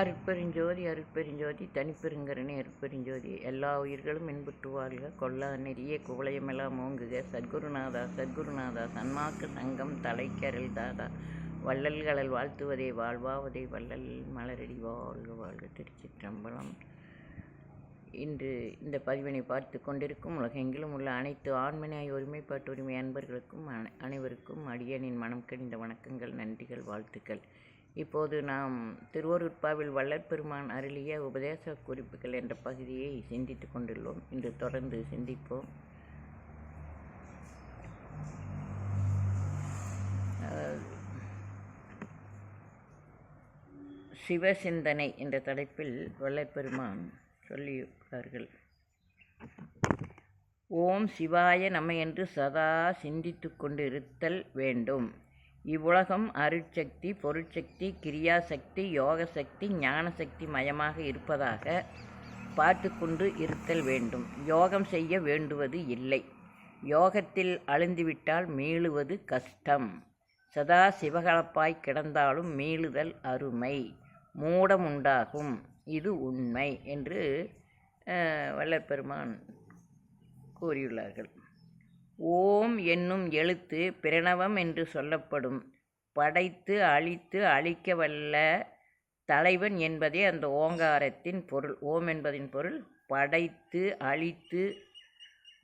அருட்பெருஞ்சோதி அருட்பெருஞ்சோதி தனிப்பெருங்கரணி அருட்பெருஞ்சோதி. எல்லா உயிர்களும் இன்புற்று வாழ்க. கொல்லா நெறிய குவளையமெல்லாம் ஓங்குக. சத்குருநாதா சத்குருநாதா சன்மார்க்க சங்கம் தலைக்கரல் தாதா. வள்ளல்களல் வாழ்த்துவதே வாழ்வாவதே வள்ளல் மலரடி வாழ்க வாழ்க. திருச்சிற்றம்பலம். இன்று இந்த பதிவினை பார்த்து கொண்டிருக்கும் உலகெங்கிலும் உள்ள அனைத்து ஆண்மனாய் ஒருமைப்பாட்டு உரிமை அன்பர்களுக்கும் அனைவருக்கும் அடியனின் மனம் கணிந்த வணக்கங்கள் நன்றிகள் வாழ்த்துக்கள். இப்போது நாம் திருவருட்பாவில் வள்ளற்பெருமான் அருளிய உபதேச குறிப்புகள் என்ற பகுதியை சிந்தித்து கொண்டுள்ளோம். இன்று தொடர்ந்து சிந்திப்போம். சிவசிந்தனை என்ற தலைப்பில் வள்ளற் பெருமான் சொல்லியுள்ளார்கள் ஓம் சிவாய நம்ம என்று சதா சிந்தித்து கொண்டு இருத்தல் வேண்டும். இவ்வுலகம் அருட்சக்தி பொருட்சக்தி கிரியாசக்தி யோகசக்தி ஞானசக்தி மயமாக இருப்பதாக பார்த்து கொண்டு இருத்தல் வேண்டும். யோகம் செய்ய வேண்டுவது இல்லை. யோகத்தில் அழுந்துவிட்டால் மீளுவது கஷ்டம். சதா சிவகலப்பாய் கிடந்தாலும் மீளுதல் அருமை. மூடம் உண்டாகும். இது உண்மை என்று அஹ், கூறியுள்ளார்கள். ஓம் என்னும் எழுத்து பிரணவம் என்று சொல்லப்படும். படைத்து அழித்து அழிக்க வல்ல தலைவன் என்பதே அந்த ஓங்காரத்தின் பொருள். ஓம் என்பதின் பொருள் படைத்து அழித்து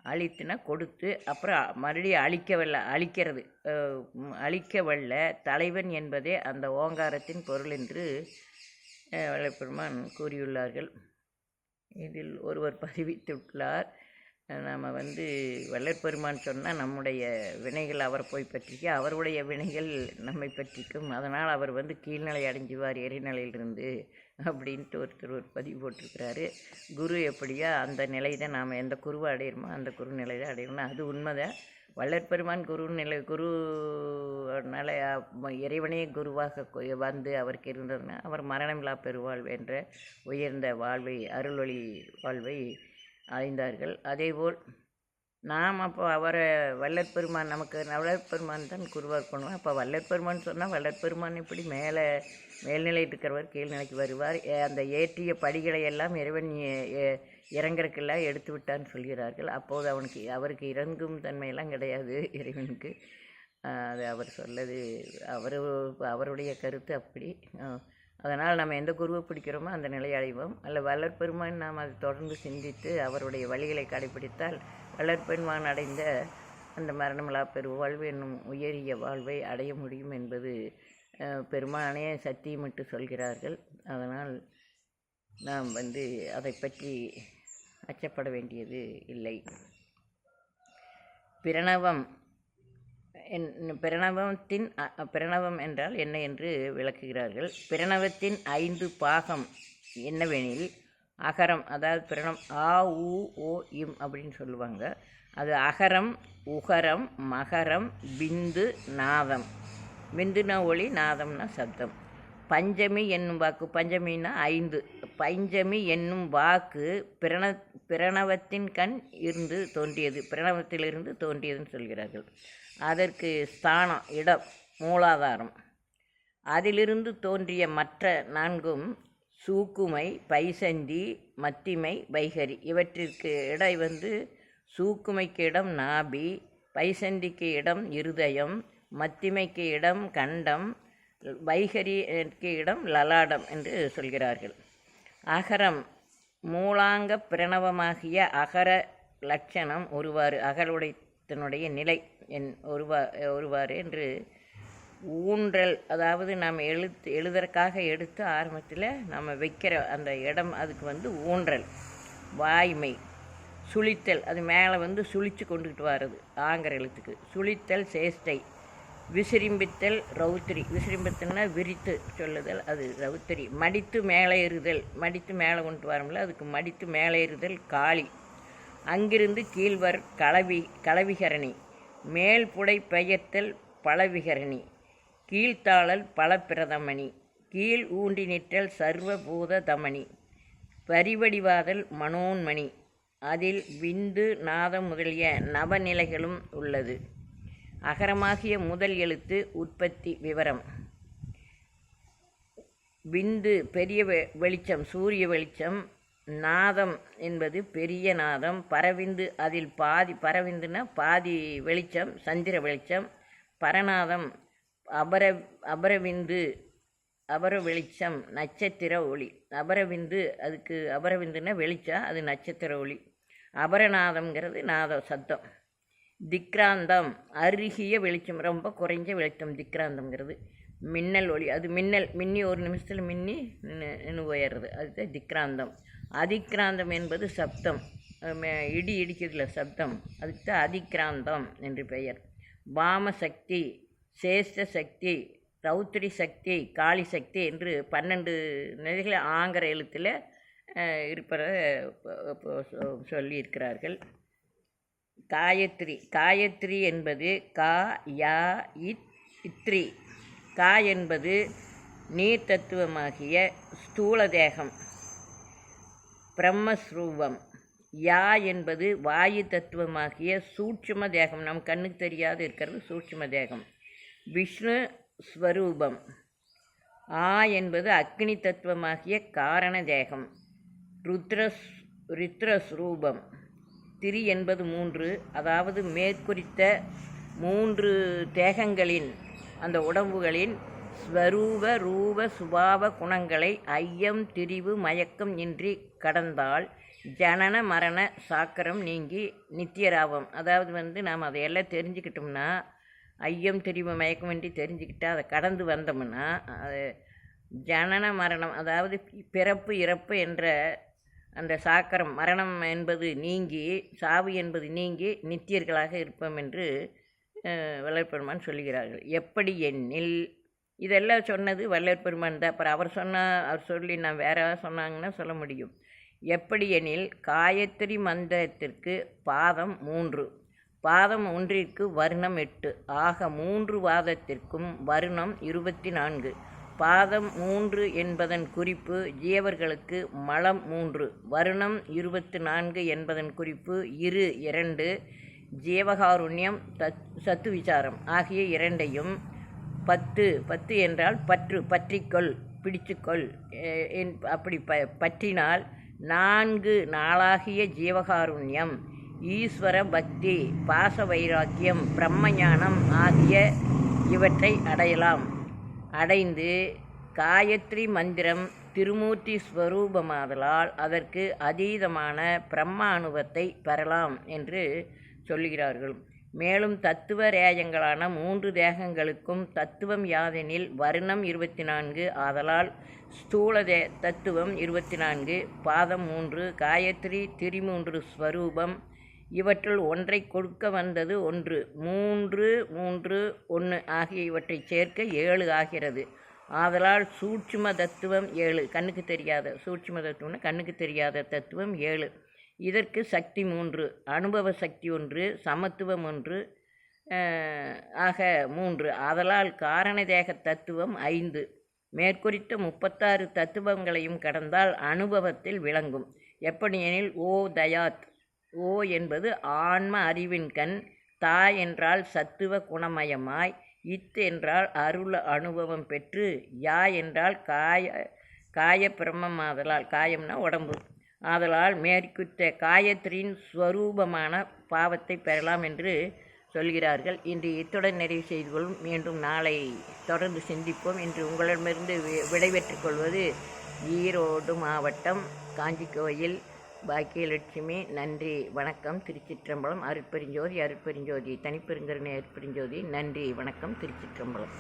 அழித்துனா கொடுத்து அப்புறம் மறுபடியும் அழிக்க வல்ல அழிக்கிறது. அழிக்கவல்ல அழிக்க வல்ல தலைவன் என்பதே அந்த ஓங்காரத்தின் பொருள் என்று அஹ், வள்ளற்பெருமான் கூறியுள்ளார்கள். இதில் ஒருவர் பதிவித்துள்ளார் நாம் வந்து வள்ளற்பெருமான் சொன்னால் நம்முடைய வினைகள் அவர் போய் பற்றிக்க அவருடைய வினைகள் நம்மை பற்றிக்கும். அதனால் அவர் வந்து கீழ்நிலை அடைஞ்சுவார் எரிநிலையிலிருந்து அப்படின்ட்டு ஒருத்தர் ஒரு பதிவு போட்டிருக்கிறாரு. குரு எப்படியா அந்த நிலை தான் நாம் எந்த குருவை அடையிறோமோ அந்த குரு நிலை தான் அடையணும்னா அது உண்மைதான். வள்ளற்பெருமான் குரு நிலை குரு நிலைய இறைவனே குருவாக கொ- வந்து அவருக்கு இருந்ததுன்னா அவர் மரணமில்லா பெருவாழ்வு என்ற உயர்ந்த வாழ்வை அருளொளி வாழ்வை அடைந்தார்கள் அதேபோல் நாம் அப்போ அவரை வள்ளற்பெருமான் நமக்கு வல்லற்பெருமான் தான் குருவாக பண்ணுவோம் அப்போ வல்லற்பெருமான் சொன்னால் வல்லற்பெருமான் இப்படி மேலே மேல்நிலை இருக்கிறவர் கீழ்நிலைக்கு வருவார். அந்த ஏற்றிய படிகளை எல்லாம் இறைவன் இறங்குறக்கெல்லாம் எடுத்து விட்டான்னு சொல்கிறார்கள். அப்போது அவனுக்கு அவருக்கு இறங்கும் தன்மையெல்லாம் கிடையாது இறைவனுக்கு. அது அவர் சொல்லது அவர் அவருடைய கருத்து அப்படி. அதனால் நம்ம எந்த குருவை பிடிக்கிறோமோ அந்த நிலையை அடைவோம். அல்ல வளர்ப்பெருமான் நாம் அதை தொடர்ந்து சிந்தித்து அவருடைய வழிகளை கடைபிடித்தால் வளர்ப்பெருமான் அடைந்த அந்த மரணமில்லா பெருவாழ்வு என்னும் உயரிய வாழ்வை அடைய முடியும் என்பது பெருமானே சத்தியமிட்டு சொல்கிறார்கள். அதனால் நாம் வந்து அதை பற்றி அச்சப்பட வேண்டியது இல்லை. பிரணவம் என்- பிரணவத்தின் பிரணவம் என்றால் என்ன என்று விளக்குகிறார்கள். பிரணவத்தின் ஐந்து பாகம் என்னவெனில் அகரம் அதாவது பிரணம் ஆ உ ஓ இம் அப்படின்னு சொல்லுவாங்க. அது அகரம் உகரம் மகரம் பிந்து நாதம். பிந்துனா ஒளி நாதம்னா சப்தம். பஞ்சமி என்னும் வாக்கு பஞ்சமின்னா ஐந்து. பஞ்சமி என்னும் வாக்கு பிரண பிரணவத்தின் கண் இருந்து தோன்றியது. பிரணவத்திலிருந்து தோன்றியதுன்னு சொல்கிறார்கள். அதற்கு ஸ்தானம் இடம் மூலாதாரம். அதிலிருந்து தோன்றிய மற்ற நான்கும் சூக்குமை பைசந்தி மத்திமை வைகரி. இவற்றிற்கு இடை வந்து சூக்குமைக்கு இடம் நாபி பைசந்திக்கு இடம் இருதயம் மத்திமைக்கு இடம் கண்டம் வைகரிக்கு இடம் லலாடம் என்று சொல்கிறார்கள். அகரம் மூலாங்க பிரணவமாகிய அகர லட்சணம் ஒருவாறு அகலுடையத்தினுடைய நிலை என் ஒருவா ஒருவாறு என்று ஊன்றல் அதாவது நாம் எழுத்து எழுதுறக்காக எடுத்து ஆரம்பத்தில் நம்ம வைக்கிற அந்த இடம் அதுக்கு வந்து ஊன்றல் வாய்மை சுழித்தல் அது மேலே வந்து சுழித்து கொண்டுக்கிட்டு வர்றது ஆங்கிற எழுத்துக்கு. சுழித்தல் சேஷ்டை. விசிரிம்பித்தல் ரௌத்திரி விசிரிம்பித்தல்னா விரித்து சொல்லுதல் அது ரௌத்திரி மடித்து மேலே ஏறுதல். மடித்து மேலே கொண்டு வரோம்ல அதுக்கு மடித்து மேலே ஏறுதல் காளி அங்கிருந்து கீழ்வர் களவி களவிகரணி மேல் புடை பெயர்த்தல் பலவிகரணி. கீழ்த்தாளல் பலப்பிரதமணி. கீழ் ஊண்டி நிற்றல் சர்வபூத தமணி. பரிவடிவாதல் மனோன்மணி. அதில் விந்து நாதம் முதலிய நவநிலைகளும் உள்ளது. அகரமாகிய முதல் எழுத்து உற்பத்தி விவரம். விந்து பெரிய வெ வெளிச்சம் சூரிய வெளிச்சம் நாதம் என்பது பெரிய நாதம் பரவிந்து அதில் பாதி பரவிந்துனா பாதி வெளிச்சம் சந்திர வெளிச்சம் பரநாதம் அபர அபரவிந்து அபர வெளிச்சம் நட்சத்திர ஒளி. அபரவிந்து அதுக்கு அபரவிந்துன்னா வெளிச்சம் அது நட்சத்திர ஒளி. அபரநாதம்ங்கிறது நாத சத்தம் திக்ராந்தம் அருகிய வெளிச்சம் ரொம்ப குறைஞ்ச வெளிச்சம் திக்ராந்தம்ங்கிறது. மின்னல் ஒளி அது மின்னல் மின்னி ஒரு நிமிஷத்தில் மின்னி நின்று நின்னு அதுதான் திக்ராந்தம். அதிக்ராந்தம் என்பது சப்தம். இடி இடிக்கிறதுல சப்தம். அதுக்கு தான் அதிக்ராந்தம் என்று பெயர். வாமசக்தி சேஷ்ட சக்தி ரௌத்ரி சக்தி காளி சக்தி என்று பன்னெண்டு நிலைகளை ஆங்கிற எழுத்தில் இருப்பதை சொல்லியிருக்கிறார்கள். காயத்ரி காயத்ரி என்பது கா யா இத் இத்ரி. கா என்பது நீர் தத்துவமாகிய ஸ்தூல தேகம் பிரம்மஸ்ரூபம். யா என்பது வாயு தத்துவமாகிய சூட்சும தேகம். நம் கண்ணுக்கு தெரியாது இருக்கிறது சூட்சும தேகம். விஷ்ணு ஸ்வரூபம். ஆ என்பது அக்னி தத்துவமாகிய காரண தேகம். ருத்ரஸ் ருத்ரஸ்ரூபம். திரி என்பது மூன்று அதாவது மேற்குறித்த மூன்று தேகங்களின் அந்த உடம்புகளின் ஸ்வரூப ரூப சுபாவ குணங்களை ஐயம் திரிவு மயக்கம் இன்றி கடந்தால் ஜனன மரண சாக்கரம் நீங்கி நித்தியராபம் அதாவது வந்து நாம் அதையெல்லாம் தெரிஞ்சுக்கிட்டோம்னா ஐயம் திரிவு மயக்கமின்றி தெரிஞ்சுக்கிட்டு அதை கடந்து வந்தோம்னா அது ஜனன மரணம் அதாவது பிறப்பு இறப்பு என்ற அந்த சாக்கரம் மரணம் என்பது நீங்கி சாவு என்பது நீங்கி நித்தியர்களாக இருப்போம் என்று வல்லற்பெருமான் சொல்கிறார்கள் எப்படி எண்ணில்? இதெல்லாம் சொன்னது வல்லற்பெருமான் தான். அப்புறம் அவர் சொன்ன அவர் சொல்லி நான் வேற சொன்னாங்கன்னா சொல்ல முடியும். எப்படி எனில் காயத்ரி மந்திரத்திற்கு பாதம் மூன்று. பாதம் ஒன்றிற்கு வருணம் எட்டு. ஆக மூன்று வாதத்திற்கும் வருணம் இருபத்தி நான்கு. பாதம் மூன்று என்பதன் குறிப்பு ஜீவர்களுக்கு மலம் மூன்று. வருணம் இருபத்தி நான்கு என்பதன் குறிப்பு இரு இரண்டு. ஜீவகாருண்யம் தத் சத்து விசாரம் ஆகிய இரண்டையும் பத்து பத்து என்றால் பற்று பற்றிக்கொள் பிடித்துக்கொள் என்- அப்படி ப பற்றினால் நான்கு நாளாகிய ஜீவகாருண்யம் ஈஸ்வர பக்தி பாச வைராக்கியம் பிரம்மஞானம் ஆகிய இவற்றை அடையலாம். அடைந்து காயத்ரி மந்திரம் திருமூர்த்தி ஸ்வரூபமாதலால் அதற்கு அதீதமான பிரம்ம அனுபவத்தை பெறலாம் என்று சொல்லுகிறார்கள். மேலும் தத்துவ ரேயங்களான மூன்று தேகங்களுக்கும் தத்துவம் யாதெனில் வருணம் இருபத்தி நான்கு ஆதலால் ஸ்தூல தே தத்துவம் இருபத்தி நான்கு பாதம் மூன்று காயத்ரி திரிமூன்று ஸ்வரூபம் இவற்றுள் ஒன்றை கொடுக்க வந்தது ஒன்று. மூன்று மூன்று ஒன்று ஆகிய இவற்றை சேர்க்க ஏழு ஆகிறது. ஆதலால் சூட்சும தத்துவம் ஏழு. கண்ணுக்கு தெரியாத சூட்சும தத்துவம்னு கண்ணுக்கு தெரியாத தத்துவம் ஏழு. இதற்கு சக்தி மூன்று அனுபவ சக்தி ஒன்று சமத்துவம் ஒன்று ஆக மூன்று. ஆதலால் காரண தேக தத்துவம் ஐந்து. மேற்குறித்த முப்பத்தாறு தத்துவங்களையும் கடந்தால் அனுபவத்தில் விளங்கும். எப்படியெனில் ஓ தயாத் ஓ என்பது ஆன்ம அறிவின் கண் தாய் என்றால் சத்துவ குணமயமாய் இத் என்றால் அருள் அனுபவம் பெற்று யா என்றால் காய காய பிரம்மமாதலால் காயம்னா உடம்பு. ஆதலால் மேற்குத்த காயத்ரியின் ஸ்வரூபமான பாவத்தை பெறலாம் என்று சொல்கிறார்கள். இன்று இத்துடன் நிறைவு செய்து கொள்ளும் மீண்டும் நாளை தொடர்ந்து சிந்திப்போம். இன்று உங்களிடமிருந்து வி- விடைபெற்றுக் கொள்வது ஈரோடு மாவட்டம் காஞ்சி கோயில் பாக்கியலட்சுமி நன்றி வணக்கம். திருச்சிற்றம்பலம் அருட்பெருஞ்சோதி அருட்பெருஞ்சோதி தனிப்பெருங்கருணை அருட்பெருஞ்சோதி நன்றி வணக்கம். திருச்சிற்றம்பலம்.